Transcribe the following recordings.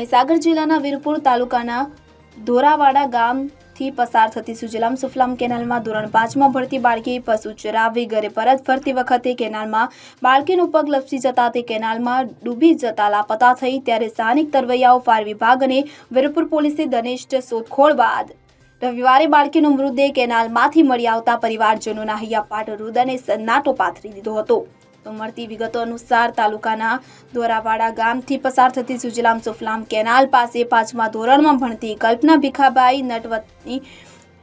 મહીસાગર જિલ્લાના વીરપુર તાલુકાના ધોરાવાડા ગામથી પસાર થતી સુજલામ સુફલામ કેનાલમાં ધોરણ પાંચમાં ભરતી બાળકી પશુ ચરાવી ઘરે પરત ફરતી વખતે કેનાલમાં બાળકીનું પગ લપસી જતા તે કેનાલમાં ડૂબી જતા લાપતા થઈ ત્યારે સ્થાનિક તરવૈયાઓ, ફાયર વિભાગ અને વીરપુર પોલીસે ઘનિષ્ઠ શોધખોળ બાદ રવિવારે બાળકીનો મૃતદેહ કેનાલમાંથી મળી આવતા પરિવારજનોના હૈયાપાટ રુદને સન્નાટો પાથરી દીધો હતો. તો મળતી વિગતો અનુસાર તાલુકાના દોરાવાડા ગામથી પસાર થતી સુજલામ સુફલામ કેનાલ પાસે પાંચમા ધોરણમાં ભણતી કલ્પના ભીખાબાઈ નટવતની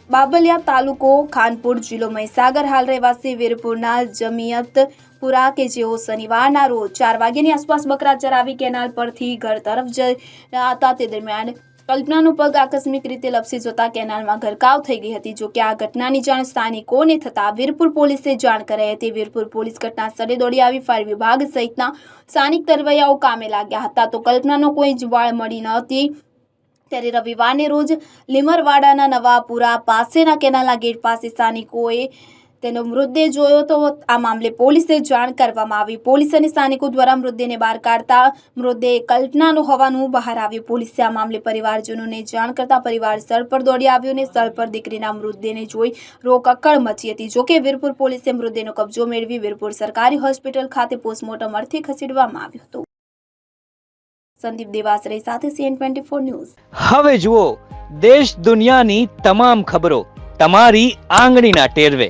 બાબલિયા તાલુકો, ખાનપુર જિલ્લો મહીસાગર, હાલ રહેવાસી વીરપુરના જમિયતપુરા કે જેઓ શનિવારના રોજ ચાર વાગ્યાની આસપાસ બકરા ચરાવી કેનાલ પરથી ઘર તરફ જઈ રહ્યા હતા. તે દરમિયાન કલ્પનાનો પગ આકસ્મિક રીતે લપસી જતા કેનાલમાં ગરકાવ થઈ ગઈ હતી. જો કે આ ઘટનાની જાણ સ્થાનિકોને થતાં વીરપુર પોલીસે જાણ કરાઈ હતી. વીરપુર પોલીસ ઘટના સ્થળે દોડી આવી. ફાયર વિભાગ સહિતના સ્થાનિક તરવૈયાઓ કામે લાગ્યા હતા. તો કલ્પનાનો કોઈ જ વાળ મળી ન હતી. ત્યારે રવિવારને રોજ લીમરવાડાના નવાપુરા પાસેના કેનાલના ગેટ પાસે સ્થાનિકોએ તેનો મૃતદેહ જોયો તો આ મામલે પોલીસે જાણ કરવામાં આવી. પોલીસ અને સ્થાનિકો દ્વારા મૃતદેહને બહાર કાઢતા મૃતદેહ કલ્પનાનો હોવાનું બહાર આવ્યું. પોલીસે આ મામલે પરિવારજનોને જાણ કરતા પરિવાર સ્થળ પર દોડી આવ્યો અને સ્થળ પર દીકરીના મૃતદેહને જોઈ રોકકળ મચી હતી. જોકે વીરપુર પોલીસે મૃતદેહનો કબજો મેળવી વીરપુર સરકારી હોસ્પિટલ ખાતે પોસ્ટમોર્ટમ અર્થે ખસેડવામાં આવ્યો હતો. સંદીપ દેવાસરે સાથે સીએન ટ્વેન્ટી ન્યૂઝ. હવે જુઓ, દેશ દુનિયાની તમામ ખબરો તમારી આંગળીના ટેરવે.